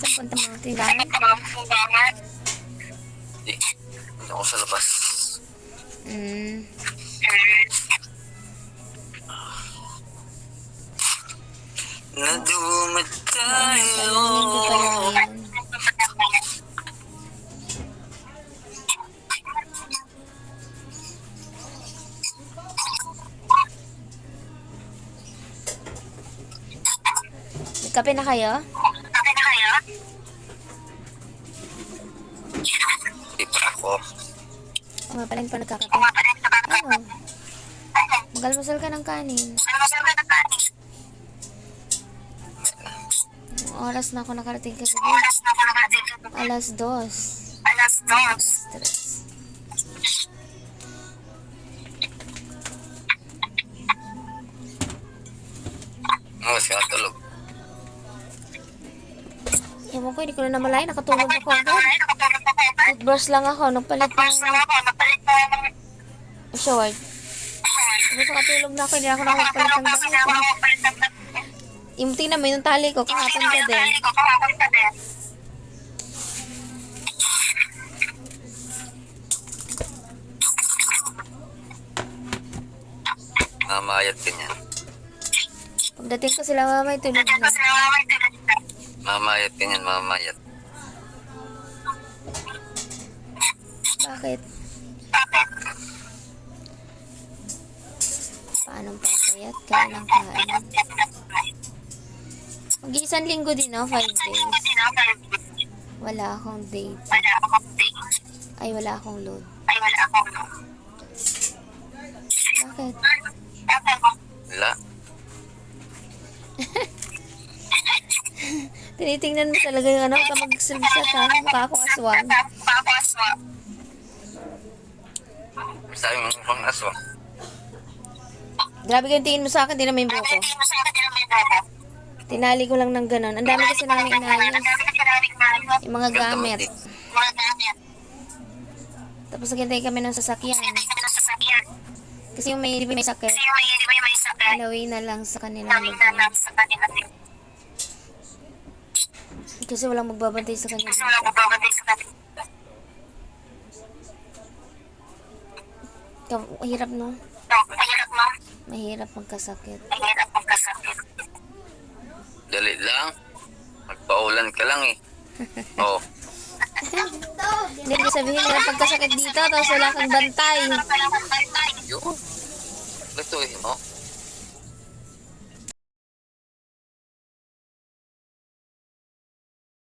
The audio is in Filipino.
Saan punta mo? Tindahan? Hindi. Hindi ako sa labas. Mm. Nadumad tayo. Palingin ko pala kape na kayo? Hindi pa ako. O nga pala, pa nagkakape. Ano? Magalmasal ka ng kanin. Anong oras na ako nakarating ka gabi? Alas dos. Alas tres. Ano kasi natulog? Ewan ko, hindi ko na namalayan. Nakatulog ako agad. Toothbrush lang ako. Nagpalit ng short. Tapos nakatulog na ako. Hindi na ako nakapagpalit ng damit. Yung tingnan mo yung tali ko. Kahapon ka din. Mamayat ka niyan. Pagdating ko sila mamay, tulog na. Mamayat ka niyan, mamayat. Bakit? Paano papayat? Kain ng kain. Mag-iisang linggo din, no? Five days. Wala akong date. Ay, wala akong load. Bakit? Wala. Tinitingnan mo talaga yung ano, ka mag-slipshot ha. Mukha ako aswang. Sabi mo pang aswang. Grabe yung tingin mo sa akin, yung buhok ko. Tinali ko lang ng ganon. Ang dami kasi namin inayos. Yung mga gamit. Tapos naghintay kami ng sasakyan. Kasi yung may, may sakit, alaway na lang sa kanilang lugar. Kasi walang magbabantay sa kanila. Ka- Hirap no? Mahirap magkasakit. Dali lang. Magpaulan ka lang eh. Oo. Hindi ko sabihin hirap magkasakit dito, tapos wala kang bantay. Yun. Lutuin mo.